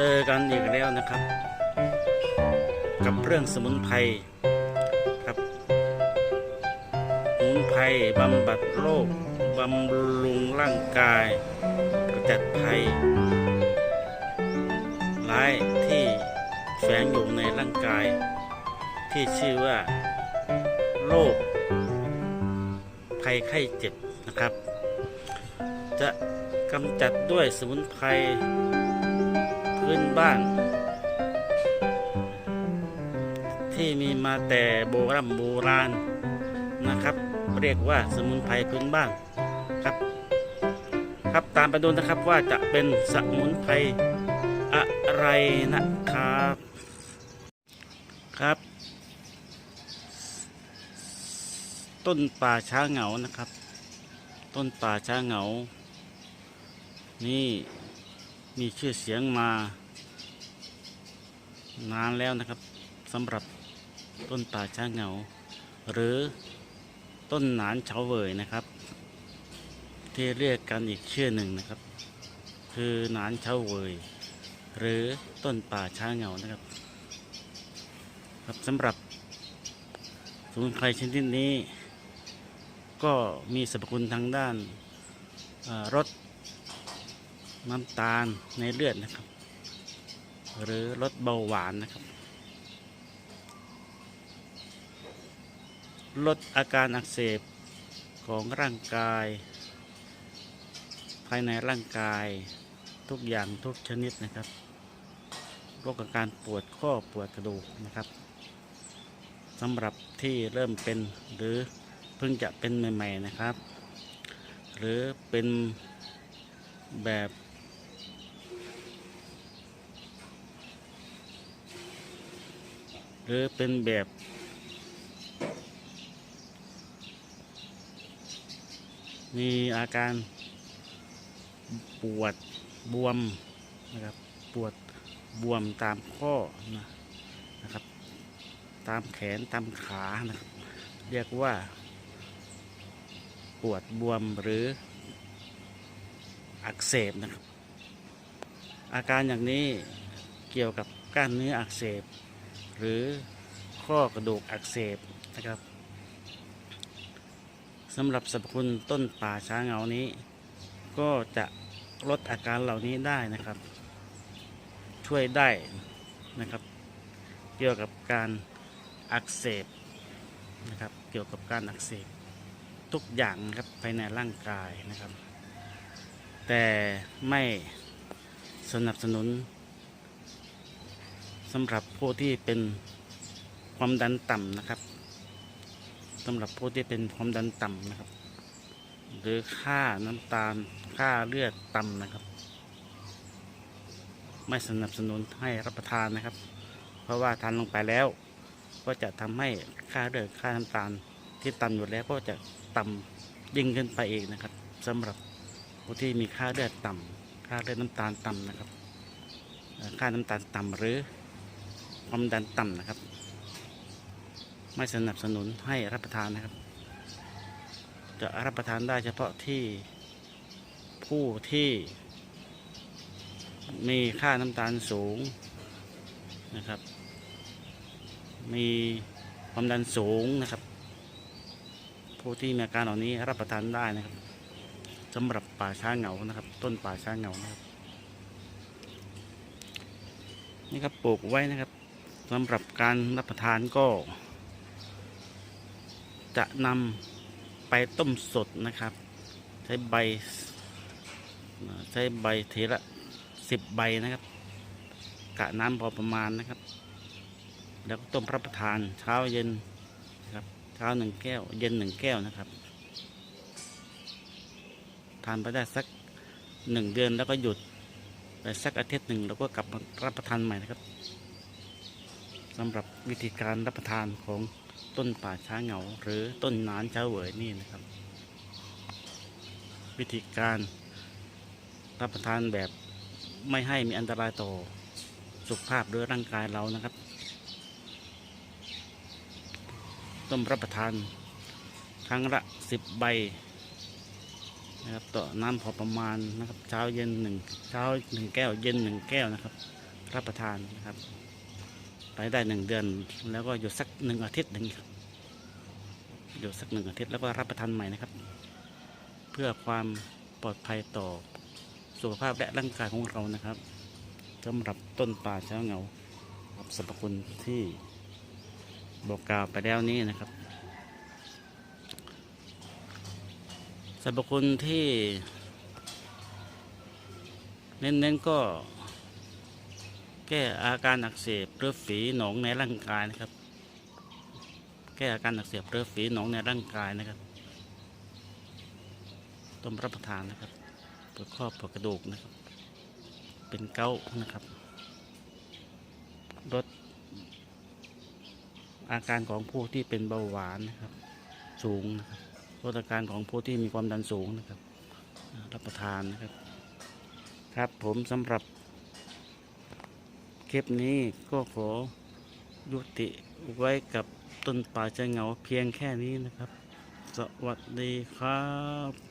จอกันอีกแล้วนะครับ กับเรื่องสมุนไพรครับสมุนไพรบำบัดโรคบำรุงร่างกายกระจัดภัยร้ายที่แฝงอยู่ในร่างกาย ที่ชื่อว่าโรคภัยไข้เจ็บนะครับ จะกำจัดด้วยสมุนไพร พื้นบ้าน ที่มีมาแต่โบราณโบราณนะครับ เรียกว่าสมุนไพรพื้นบ้านครับ ครับตามไปดูนะครับว่าจะเป็นสมุนไพรอะไรนะครับครับ ต้นป่าช้าเหงานะครับ ต้นป่าช้าเหงา นี่มีชื่อเสียงมา นานแล้วนะครับสำหรับต้นป่าช้าเหงา หรือต้นหนานเฉาเวยนะครับ ที่เรียกกันอีกชื่อหนึ่งนะครับ คือหนานเฉาเวยหรือต้นป่าช้าเหงานะครับ ครับสำหรับสมุนไพรชนิดนี้ ก็มีสรรพคุณทางด้านเอ่อลดน้ำตาลในเลือดนะครับ หรือลดเบาหวานนะครับ ลดอาการอักเสบของร่างกาย ภายในร่างกายทุกอย่างทุกชนิดนะครับโรคอาการปวดข้อปวดกระดูกนะครับสำหรับที่เริ่มเป็นหรือเพิ่งจะเป็นใหม่ ๆนะครับ หรือเป็นแบบ หรือเป็นแบบมีอาการปวดบวมนะครับปวดบวมตามข้อนะนะครับ ตามแขนตามขานะครับเรียกว่า ปวดบวมหรืออักเสบนะครับ อาการอย่างนี้เกี่ยวกับกล้ามเนื้ออักเสบ หรือข้อกระดูกอักเสบนะครับสำหรับสรรพคุณต้นป่าช้าเงานี้ ก็จะลดอาการเหล่านี้ได้นะครับ ช่วยได้นะครับ เกี่ยวกับการอักเสบนะครับ เกี่ยวกับการอักเสบทุกอย่างครับภายในร่างกายนะครับ แต่ไม่สนับสนุน สำหรับผู้ที่เป็นความดันต่ำนะครับสำหรับผู้ที่เป็นความดันต่ำนะครับ หรือค่าน้ำตาลค่าเลือดต่ำนะครับ ไม่สนับสนุนให้รับประทานนะครับ เพราะว่าทานลงไปแล้ว ก็จะทำให้ค่าเลือดค่าน้ำตาลที่ต่ำอยู่แล้วก็จะต่ำยิ่งขึ้นไปอีกนะครับสำหรับผู้ที่มีค่าเลือดต่ำค่าเลือดน้ำตาลต่ำนะครับ ค่าน้ำตาลต่ำหรือ ความดันต่ำนะครับ ไม่สนับสนุนให้รับประทานนะครับ จะรับประทานได้เฉพาะที่ผู้ที่มีค่าน้ำตาลสูงนะครับ มีความดันสูงนะครับ ผู้ที่มีอาการเหล่านี้รับประทานได้นะครับสำหรับป่าช้าเหงานะครับ ต้นป่าช้าเหงานะครับนี่ครับปลูกไว้นะครับ สำหรับการรับประทานก็ จะนำไปต้มสดนะครับ ใช้ใบ ใช้ใบเทละสิบใบนะครับ กะน้ำพอประมาณนะครับ แล้วก็ต้มรับประทานเช้าเย็นนะครับเช้าหนึ่งแก้ว เย็นหนึ่งแก้วนะครับ ทานไปได้สักหนึ่งเดือนแล้วก็หยุดไปสักอาทิตย์หนึ่งแล้วก็กลับมารับประทานใหม่นะครับ สำหรับวิธีการรับประทานของต้นป่าช้าเหงา หรือต้นนานเช้าเหวยนี่นะครับ วิธีการรับประทานแบบไม่ให้มีอันตรายต่อสุขภาพหรือร่างกายเรานะครับ ต้องรับประทานครั้งละสิบใบนะครับต่อน้ำพอประมาณนะครับ เช้าเย็นหนึ่งเช้าหนึ่งแก้ว เย็นหนึ่งแก้วนะครับ รับประทานนะครับ ไปได้หนึ่งเดือน แล้วก็หยุดสักหนึ่งอาทิตย์หนึ่งครับหยุดสักหนึ่งอาทิตย์แล้วก็รับประทานใหม่นะครับ เพื่อความปลอดภัยต่อสุขภาพและร่างกายของเรานะครับสำหรับต้นป่าช้าเงาครับสรรพคุณที่บอกกล่าวไปแล้วนี้นะครับสรรพคุณที่ เน้นๆก็ แก้อาการอักเสบ หรือฝีหนองในร่างกายนะครับ แก้อาการอักเสบหรือฝีหนองในร่างกายนะครับต้มรับประทานนะครับปวดข้อปวดกระดูกนะครับ เป็นเกานะครับลดอาการของผู้ที่เป็นเบาหวานนะครับ สูงนะครับลดอาการของผู้ที่มีความดันสูงนะครับ รับประทานนะครับ ครับผมสำหรับ คลิปนี้ก็ขอยุติไว้กับต้นป่าใจเหงาเพียงแค่นี้นะครับ สวัสดีครับ